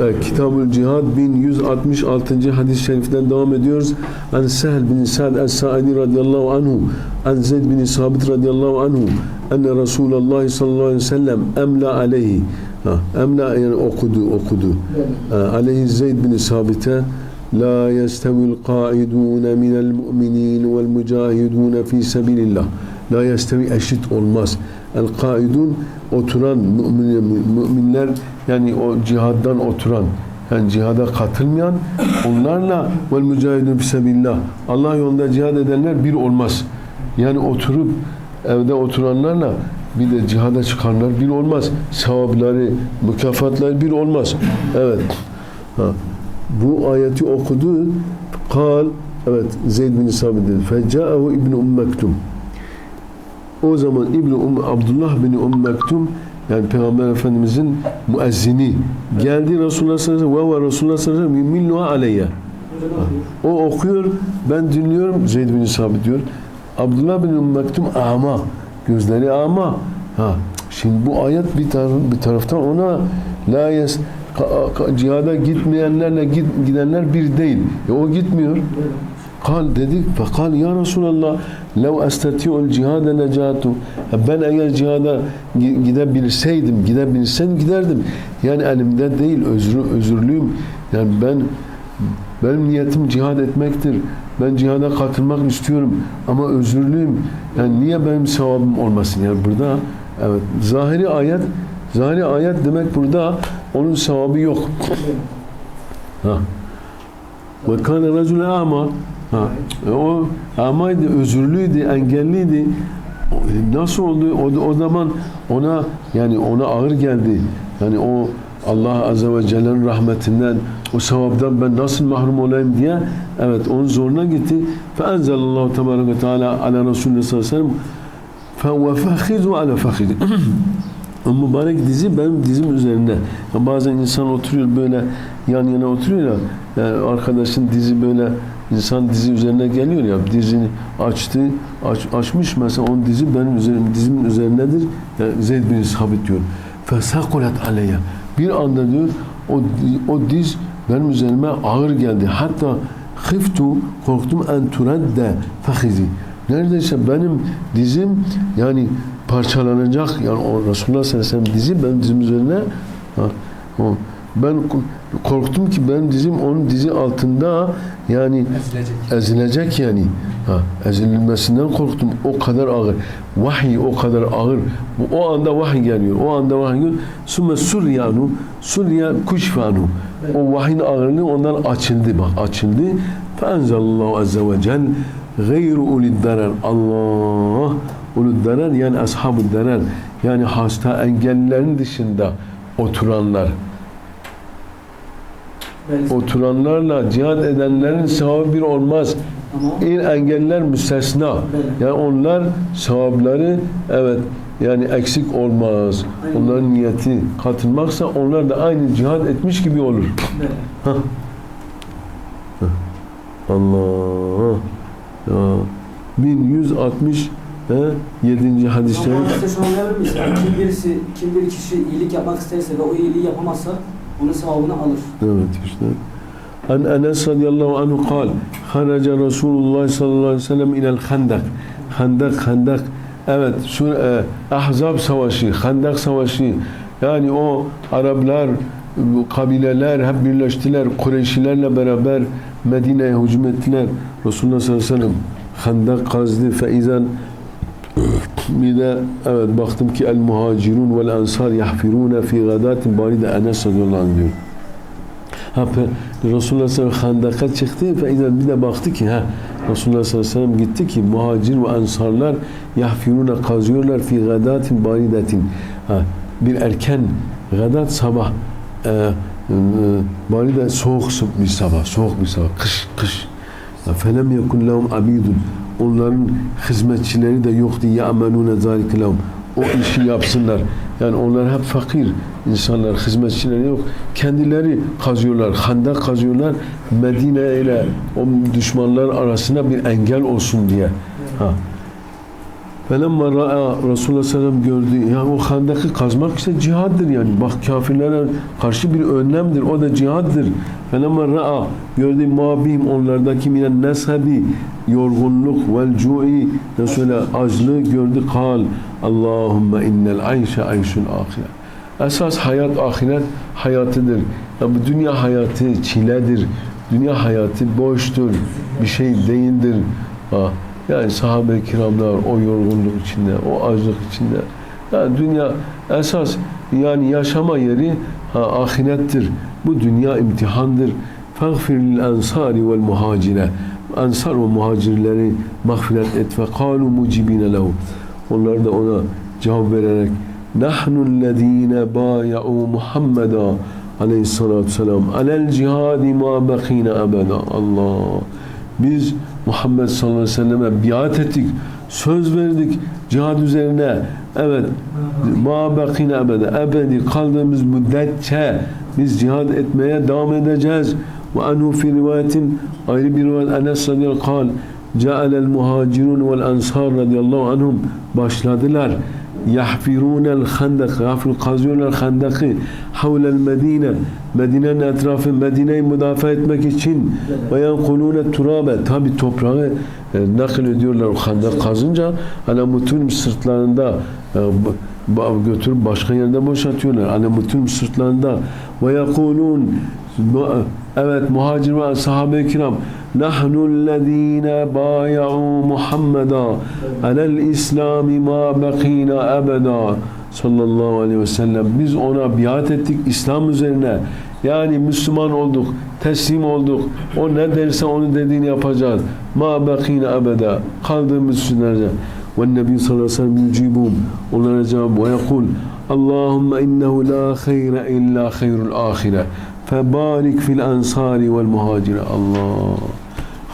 Evet, Kitabül Cihad 1166. hadis-i şeriften devam ediyoruz. An Sehl bin Sa'd es-Sa'idi radıyallahu anhu, an Zeyd bin Sabit radıyallahu anhu, enne Resulullah sallallahu aleyhi ve sellem emla aleyhi. Ha, emla yani okudu, okudu. Aleyhi Zeyd bin Sabit'e La yestevil qaidun minel mu'minin vel mücahidun fi sebilillah. La yestevi eşit olmaz. El kaidun oturan mümin, müminler yani o cihaddan oturan yani cihada katılmayan onlarla vel mücahidun fisebillah Allah yolunda cihad edenler bir olmaz. Yani oturup evde oturanlarla bir de cihada çıkanlar bir olmaz. Sevapları, mükafatları bir olmaz. Evet. Ha. Bu ayeti okudu. Kal evet Zeyd bin Sabit dedi. Feca'ehu İbn Umm Mektum. O zaman İbn Um Abdullah bin Umm Mektum yani Peygamber Efendimizin müezzini geldi Resulullah sallallahu aleyhi ve sellem Resulullah sallallahu aleyhi ve sellem aleyye. O okuyor, ben dinliyorum. Zeyd bin Sabit diyor. Abdullah bin Mektum ama gözleri ama. Ha, şimdi bu ayet bir taraf bir taraftan ona la yes cihada gitmeyenlerle git, gidenler bir değil. E, o gitmiyor. Kal dedi fekal ya Resulallah lev estati'ul cihade necatu ben eğer cihada gi- gidebilseydim gidebilsem giderdim. Yani elimde değil özrü, özürlüyüm. Yani ben benim niyetim cihad etmektir. Ben cihada katılmak istiyorum ama özürlüyüm. Yani niye benim sevabım olmasın? Yani burada evet zahiri ayet zahiri ayet demek burada onun sevabı yok. Ha. Ve kâne racule ama ha, e, o amaydı, özürlüydü, engelliydi. O- Nasıl oldu? O, o zaman ona yani ona ağır geldi. Yani o Allah Azze ve Celle'nin rahmetinden, o sevaptan ben nasıl mahrum olayım diye evet onun zoruna gitti. فَاَنْزَلَ اللّٰهُ تَبَارَكَ وَتَعَالَى عَلَى رَسُولُ sallallahu aleyhi ve sellem فَوَفَخِذُ عَلَى فَخِذِ O mübarek dizi benim dizim üzerinde. Ya bazen insan oturuyor böyle yan yana oturuyor ya, yani arkadaşın dizi böyle insan dizi üzerine geliyor ya dizini açtı aç, açmış mesela onun dizi benim üzerim dizimin üzerindedir. Yani Zeyd bin Sabit diyor. Fesakulet aleyye. Bir anda diyor o, o diz benim üzerime ağır geldi. Hatta hıftu korktum en turadde fahizi. Neredeyse benim dizim yani parçalanacak. Yani o Resulullah sallallahu aleyhi ve sellem dizi benim dizim üzerine ha, o, ben korktum ki benim dizim onun dizi altında yani Ezilecek. ezilecek yani. Ha, ezilmesinden korktum. O kadar ağır. Vahiy o kadar ağır. O anda vahiy geliyor. O anda vahiy geliyor. Sümme suryanu, surya kuşfanu. O vahyin ağırlığı ondan açıldı bak açıldı. Feenzelallahu azze ve cel gayru ulid darar. Allah ulid darar yani ashabul darar. Yani hasta engellilerin dışında oturanlar oturanlarla cihad edenlerin sevabı bir olmaz. İl engeller müstesna. Yani onlar sevapları evet yani eksik olmaz. Onların niyeti katılmaksa onlar da aynı cihad etmiş gibi olur. Allah. Ya. 1160 he, 7. hadis-i Ama şerif. size şunu anlayabilir miyiz? Yani kim birisi, kim bir kişi iyilik yapmak isterse ve o iyiliği yapamazsa onun sevabını alır. Evet işte. An Enes radıyallahu anhu kal Haraca Resulullah sallallahu aleyhi ve sellem ilel handak Handak, handak Evet, şu e, Ahzab Savaşı, Handak Savaşı yani o Araplar, kabileler hep birleştiler. Kureyşilerle beraber Medine'ye hücum ettiler. Resulullah sallallahu aleyhi ve sellem Handak kazdı. Feizan bir de evet baktım ki el muhacirun vel ansar yahfiruna fi gadatin baride Enes radıyallahu anh diyor. Ha, Resulullah sallallahu aleyhi ve sellem çıktı izen bir de baktı ki ha Resulullah sallallahu aleyhi ve sellem gitti ki muhacir ve ansarlar yahfiruna kazıyorlar fi gadatin baridetin. Ha, bir erken gadat sabah e, e, baride soğuk bir sabah, soğuk bir sabah, kış kış. Felem yekun lehum abidun. onların hizmetçileri de yoktu ya'melune zalike lehum. O işi yapsınlar. Yani onlar hep fakir insanlar, hizmetçileri yok. Kendileri kazıyorlar, handak kazıyorlar. Medine ile o düşmanlar arasında bir engel olsun diye. Ha. Felemma ra'a Resulullah sellem gördü. Ya o handakı kazmak işte cihaddır yani. Bak kafirlere karşı bir önlemdir. O da cihaddır. Felemma ra'a gördü mabim onlardaki minen neshabi yorgunluk vel cu'i Resulullah açlığı gördü. Kal Allahümme innel ayşe ayşun ahire. Esas hayat ahiret hayatıdır. Ya bu dünya hayatı çiledir. Dünya hayatı boştur. Bir şey değildir. Ha. Yani sahabe-i kiramlar o yorgunluk içinde, o açlık içinde. Yani dünya esas yani yaşama yeri ha, ahirettir. Bu dünya imtihandır. Ensari vel muhacire. Ensar ve muhacirleri mağfiret et ve kalu mucibine lehu. Onlar da ona cevap vererek Nahnu lezine baya'u Muhammeda aleyhissalatu vesselam alel cihadi ma bakina ebeda. Allah. Biz Muhammed sallallahu aleyhi ve selleme biat ettik. Söz verdik cihad üzerine. Evet. Ma bakine ebede. Ebedi kaldığımız müddetçe biz cihad etmeye devam edeceğiz. Ve anhu fi rivayetin ayrı bir rivayet Enes radıyallahu kal Cealel muhacirun vel ansar radıyallahu anhum başladılar. Yahfirunel handak, kazıyorlar handakı havlel medine, Medine'nin etrafı, Medine'yi müdafaa etmek için ve yankulune turabe, tabi toprağı e, nakil ediyorlar o handak kazınca Alamutun sırtlarında e, götürüp başka yerde boşaltıyorlar. Alamutun sırtlarında. Ve yakulun evet muhacir ve sahabe-i kiram nahnu allazina bay'u Muhammeda alel islami ma bakina ebeda sallallahu aleyhi ve sellem. Biz ona biat ettik İslam üzerine. Yani Müslüman olduk teslim olduk. O ne derse onu dediğini yapacağız. Ma bakina ebeda kaldığımız sürece ve Nebi sallallahu aleyhi ve sellem yücibum onlara cevap ve yakul Allahümme innehu la hayre illa hayrul ahire febarik fil ansari vel muhacire Allah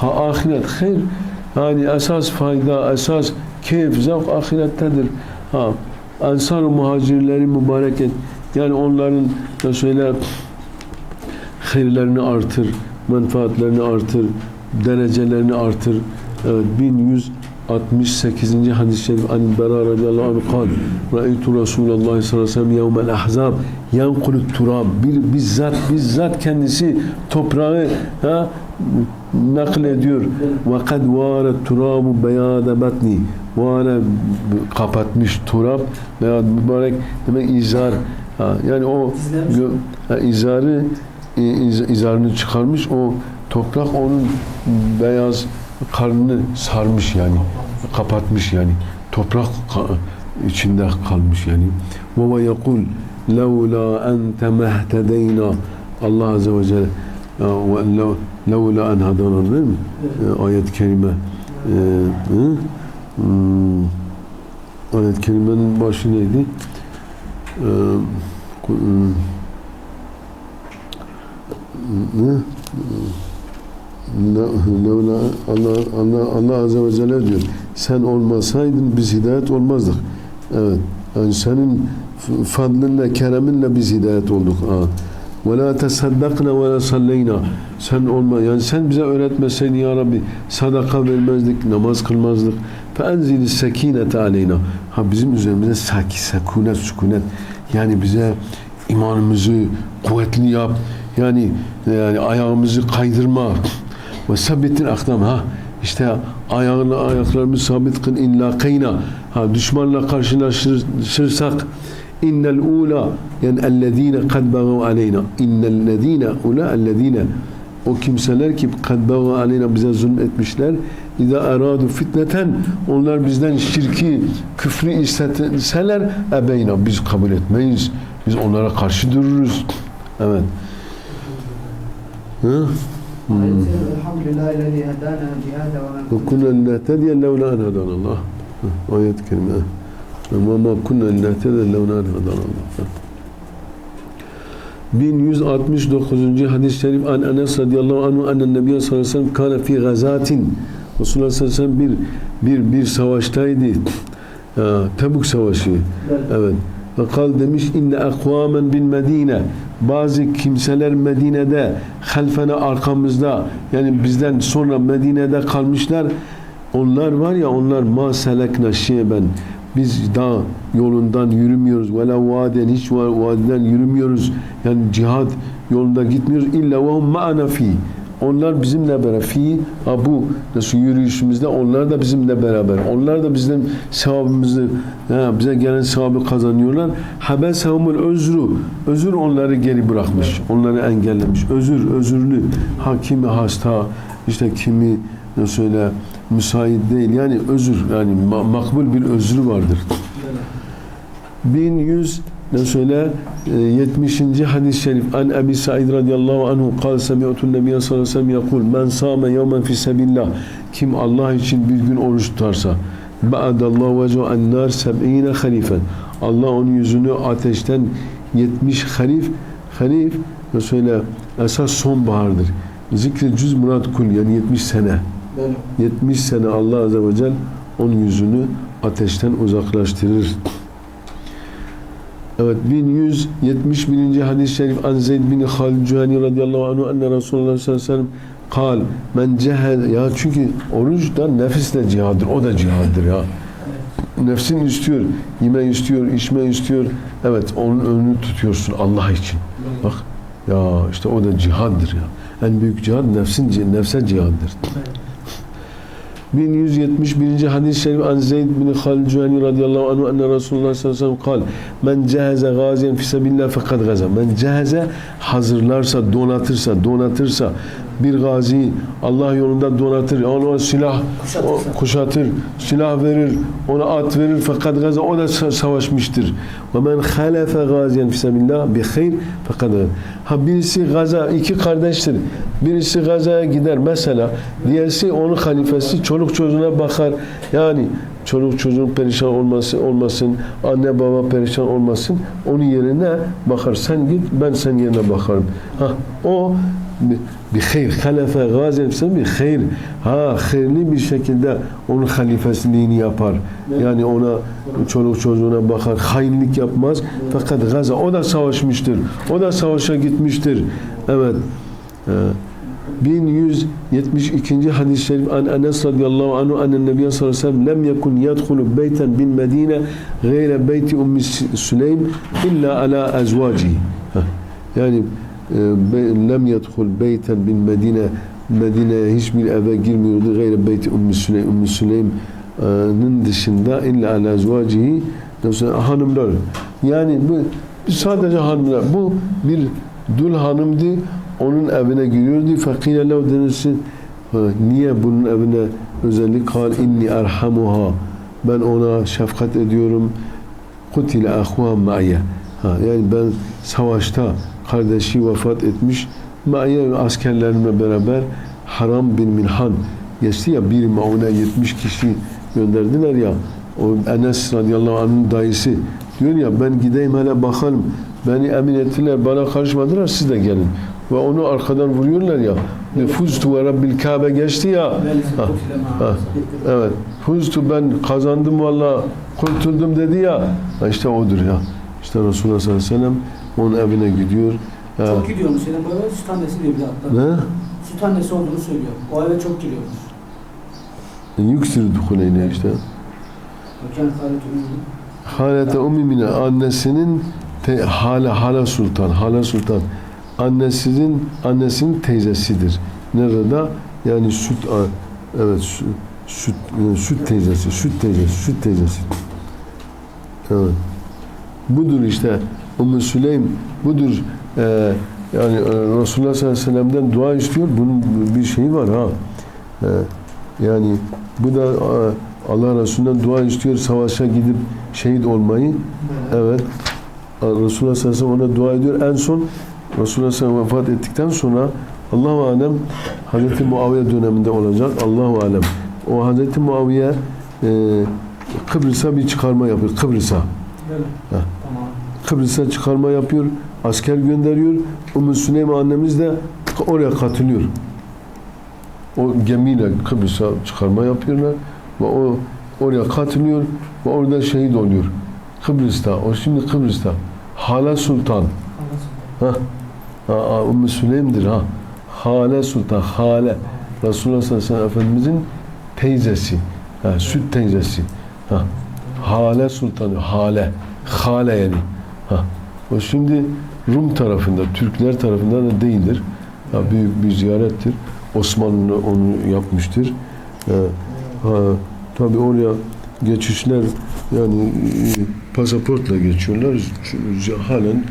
ha, ahiret hayır. Yani esas fayda esas keyif zevk ahirettedir. Ha ansar muhacirleri mübarek et. Yani onların da şöyle hayırlarını artır menfaatlerini artır derecelerini artır. Evet 1168. hadis-i şerif an Bera radıyallahu anh kal Resulullah sallallahu aleyhi ve sellem yevmel ahzab yankulut turab. Bir bizzat bizzat kendisi toprağı ha, naklediyor ve kad vâret turabu beyâde batni vâre kapatmış turab veya mübarek demek izar. Yani o izarı iz, izarını çıkarmış o toprak onun beyaz karnını sarmış yani kapatmış yani. Toprak içinde kalmış yani. ve ve yekul levla ente mehtedeyna Allah Azze ve Celle levla en hadana değil mi? Evet. Ayet-i kerime ee, hmm. ayet-i kerimenin başı neydi? Ee, ne? Levla Allah Allah Allah azze ve celle diyor. Sen olmasaydın biz hidayet olmazdık. Evet. Yani senin fadlınla, kereminle biz hidayet olduk. Ha. Ve la tesaddakna ve la salleyna. Sen olma yani sen bize öğretmeseydin ya Rabbi sadaka vermezdik, namaz kılmazdık. Fe enzili sekinete aleyna. Ha bizim üzerimize saki, sekunet, sükunet. Yani bize imanımızı kuvvetli yap. Yani yani ayağımızı kaydırma ve sabbitin akdam ha işte ayağını ayaklarımızı sabit kıl illa kayna ha düşmanla karşılaşırsak innel ula yani ellezine kad bagav aleyna innellezine ula ellezine o kimseler ki kad bagav aleyna bize zulm etmişler İza aradu fitneten onlar bizden şirki, küfrü isteseler ebeyna biz kabul etmeyiz. Biz onlara karşı dururuz. Evet. Hı? Elhamdülillahi hedana cihada ve men وكنا لنهتدي لولا أن هدانا الله آيات كلمة Ama ma kunna nehtede levna hadalallah. 1169. hadis-i şerif an Enes radıyallahu anhu annen Nebiye sallallahu aleyhi ve sellem kâne fî gazâtin. Resulullah sallallahu aleyhi ve sellem bir, bir, bir savaştaydı. Tebuk savaşı. Evet. Ve kal demiş inne akvamen bin Medine. Bazı kimseler Medine'de halfene arkamızda yani bizden sonra Medine'de kalmışlar. Onlar var ya onlar ma selekna şiben biz dağ yolundan yürümüyoruz. Ve la vaden hiç va- vadiden yürümüyoruz. Yani cihad yolunda gitmiyoruz. İlla ve hum ma'ana. Onlar bizimle beraber. Fi ha bu nasıl yürüyüşümüzde onlar da bizimle beraber. Onlar da bizim sevabımızı ha, bize gelen sevabı kazanıyorlar. Habesahumul özrü. Özür onları geri bırakmış. Onları engellemiş. Özür, özürlü. Ha kimi hasta, işte kimi ne söyle müsait değil. Yani özür yani ma- makbul bir özrü vardır. 1100 ne söyle e, 70. hadis-i şerif an Ebi Said radıyallahu anhu kal semi'tu nebiye sallallahu aleyhi ve sellem yakul men sâme yevmen fi sebillah kim Allah için bir gün oruç tutarsa ba'adallahu vecu en nar seb'ine halifen Allah onun yüzünü ateşten 70 halif halif ne söyle esas sonbahardır zikri cüz murat kul yani 70 sene. 70 sene Allah Azze ve Celle onun yüzünü ateşten uzaklaştırır. Evet 1171. hadis-i şerif an Zeyd bin Halid Cühani radıyallahu anhu enne Resulullah sallallahu aleyhi ve sellem kal men cehed ya çünkü oruç da nefisle cihadır o da cihadır ya nefsin istiyor yeme istiyor içme istiyor evet onun önünü tutuyorsun Allah için bak ya işte o da cihattır ya en büyük cihad nefsin nefse cihaddır 1171. hadis-i şerif an Zeyd bin Halid Cühani radıyallahu anhu enne Resulullah sallallahu aleyhi ve sellem kal men ceheze gaziyen fi sebillah fakat gaza men ceheze hazırlarsa donatırsa donatırsa bir gazi Allah yolunda donatır ona silah Kuşatırsa. o- kuşatır silah verir ona at verir fakat gaza o da sa- savaşmıştır. Ve men halefe gaziyen fi sebillah bi hayr fakat ha birisi gaza iki kardeştir. Birisi gazaya gider mesela diğerisi onun halifesi çoluk çocuğuna bakar. Yani çoluk çocuğun perişan olması olmasın anne baba perişan olmasın onun yerine bakar. Sen git ben senin yerine bakarım. Ha o bir hayır halefe fi sebillah bir hayır ha hayırlı bir şekilde onun halifesiliğini yapar. Yani ona çoluk çocuğuna bakar hainlik yapmaz. Fakat gaza o da savaşmıştır. O da savaşa gitmiştir. Evet. Ee, 1172. hadis-i şerif an Enes radıyallahu anhu annen nebiye sallallahu aleyhi ve sellem lem yekun yedhulu beyten bin Medine gayre beyti ummi Süleym illa ala ezvacihi. Heh. Yani lem yedhul beyten bin Medine. Medine'ye hiçbir eve girmiyordu. Gayre beyti ummi Süleym ummi Süleym'in dışında. İlla ala mesela hanımlar. Yani bu sadece hanımlar. Bu bir dul hanımdı. Onun evine giriyordu. Fakile lev denirse "Ha, niye bunun evine özellik? Kal inni erhamuha. Ben ona şefkat ediyorum. Kutile ahva ma'ye. Yani ben savaşta kardeşi vefat etmiş. Ma'ye askerlerimle beraber haram bin minhan geçti ya bir mauna 70 kişi gönderdiler ya. O Enes radıyallahu anh'ın dayısı diyor ya ben gideyim hele bakalım. Beni emin ettiler bana karışmadılar siz de gelin. Ve onu arkadan vuruyorlar ya. Nefuztu ve rabbil kabe geçti ya. Ha, ha, evet. Fuztu ben kazandım valla kurtuldum dedi ya. İşte odur ya. İşte Resulullah sallallahu aleyhi ve sellem onun evine gidiyor Çok gidiyormuş senin bu eve süt annesi diyor bir hatta. ne? Süt annesi olduğunu söylüyor. O eve çok giriyormuş. Yüksir dukuleyne işte. Halete Ummimine annesinin te, hala hala sultan hala sultan annesinin annesinin teyzesidir. Nerede? Yani süt evet süt süt, e, süt teyzesi süt teyzesi süt teyzesi. Evet. Budur işte Ümmü Süleym budur e, yani e, Resulullah sallallahu aleyhi ve sellem'den dua istiyor. Bunun bir şeyi var ha. E, yani bu da e, Allah Resulü'nden dua istiyor savaşa gidip şehit olmayı. Evet. Resulullah sallallahu aleyhi ve sellem ona dua ediyor. En son Resulullah sallallahu aleyhi ve sellem vefat ettikten sonra Allahu alem Hazreti Muaviye döneminde olacak. Allahu alem. O Hazreti Muaviye e, Kıbrıs'a bir çıkarma yapıyor. Kıbrıs'a. Böyle. Kıbrıs'a çıkarma yapıyor. Asker gönderiyor. Ümmü Süleyman annemiz de oraya katılıyor. o gemiyle Kıbrıs'a çıkarma yapıyorlar ve o oraya katılıyor ve orada şehit oluyor. Kıbrıs'ta, o şimdi Kıbrıs'ta. Hala Sultan. Ha, ha, ha Ümmü Süleym'dir ha. Hale Sultan, Hale. Resulullah sallallahu aleyhi ve sellem Efendimizin teyzesi. Ha, süt teyzesi. Ha. Hale Sultanı, Hale. Hale yani. Ha. O şimdi Rum tarafında, Türkler tarafında da değildir. Ha, büyük bir ziyarettir. Osmanlı onu yapmıştır. Ha, ha, tabii oraya geçişler yani e, pasaportla geçiyorlar. Halen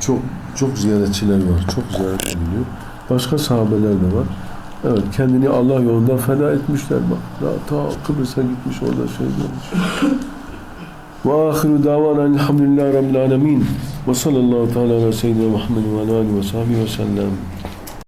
çok çok ziyaretçiler var. Çok ziyaret ediliyor. Başka sahabeler de var. Evet, kendini Allah yolunda feda etmişler bak. Daha ta Kıbrıs'a gitmiş orada şey olmuş. Ve ahiru davana elhamdülillahi rabbil alemin. Ve sallallahu teala ala seyyidina Muhammed ve ala alihi ve sahbihi ve sellem.